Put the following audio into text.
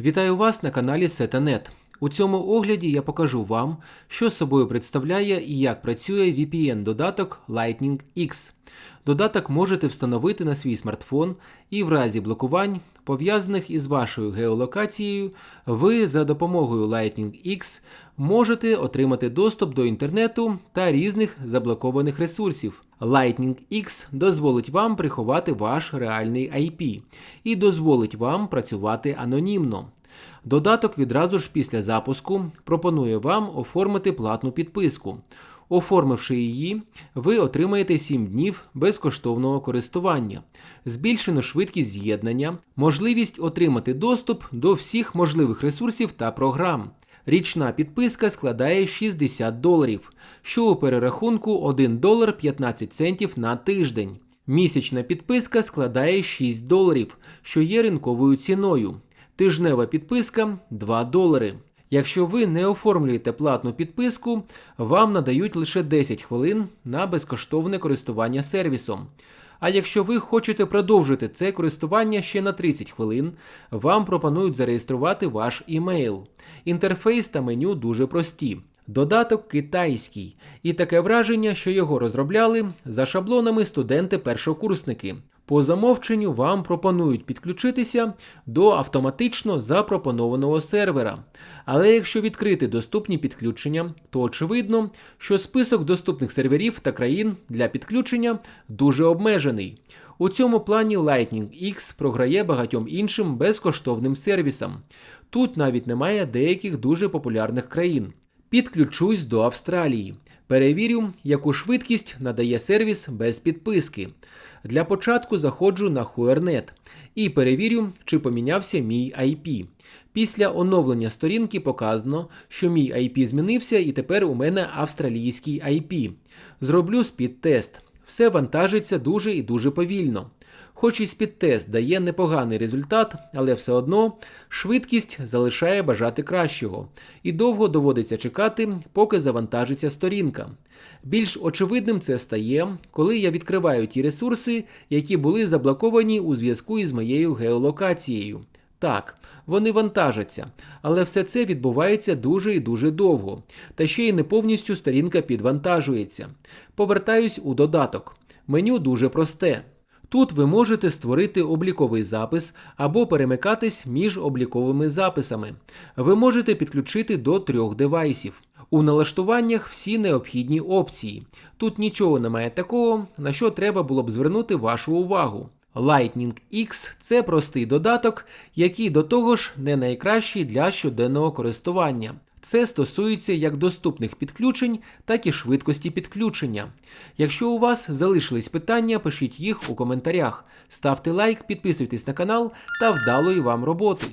Вітаю вас на каналі Setanet. У цьому огляді я покажу вам, що собою представляє і як працює VPN-додаток Lightning X. Додаток можете встановити на свій смартфон і в разі блокувань, пов'язаних із вашою геолокацією, ви за допомогою Lightning X можете отримати доступ до інтернету та різних заблокованих ресурсів. Lightning X дозволить вам приховати ваш реальний IP і дозволить вам працювати анонімно. Додаток відразу ж після запуску пропонує вам оформити платну підписку. Оформивши її, ви отримаєте 7 днів безкоштовного користування, збільшену швидкість з'єднання, можливість отримати доступ до всіх можливих ресурсів та програм. Річна підписка складає 60 доларів, що у перерахунку 1 долар 15 центів на тиждень. Місячна підписка складає 6 доларів, що є ринковою ціною. Тижнева підписка 2 долари. Якщо ви не оформлюєте платну підписку, вам надають лише 10 хвилин на безкоштовне користування сервісом. А якщо ви хочете продовжити це користування ще на 30 хвилин, вам пропонують зареєструвати ваш імейл. Інтерфейс та меню дуже прості. Додаток китайський, і таке враження, що його розробляли за шаблонами студенти-першокурсники. По замовченню вам пропонують підключитися до автоматично запропонованого сервера. Але якщо відкрити доступні підключення, то очевидно, що список доступних серверів та країн для підключення дуже обмежений. У цьому плані Lightning X програє багатьом іншим безкоштовним сервісам. Тут навіть немає деяких дуже популярних країн. Підключусь до Австралії. Перевірю, яку швидкість надає сервіс без підписки. Для початку заходжу на Huernet і перевірю, чи помінявся мій IP. Після оновлення сторінки показано, що мій IP змінився і тепер у мене австралійський IP. Зроблю спідтест. Все вантажиться дуже і дуже повільно. Хоч і спідтест дає непоганий результат, але все одно швидкість залишає бажати кращого, і довго доводиться чекати, поки завантажиться сторінка. Більш очевидним це стає, коли я відкриваю ті ресурси, які були заблоковані у зв'язку із моєю геолокацією. Так, вони вантажаться, але все це відбувається дуже і дуже довго, та ще й не повністю сторінка підвантажується. Повертаюсь у додаток. Меню дуже просте. Тут ви можете створити обліковий запис або перемикатись між обліковими записами. Ви можете підключити до трьох девайсів. У налаштуваннях всі необхідні опції. Тут нічого немає такого, на що треба було б звернути вашу увагу. Lightning X це простий додаток, який до того ж не найкращий для щоденного користування. Це стосується як доступних підключень, так і швидкості підключення. Якщо у вас залишились питання, пишіть їх у коментарях. Ставте лайк, підписуйтесь на канал та вдалої вам роботи.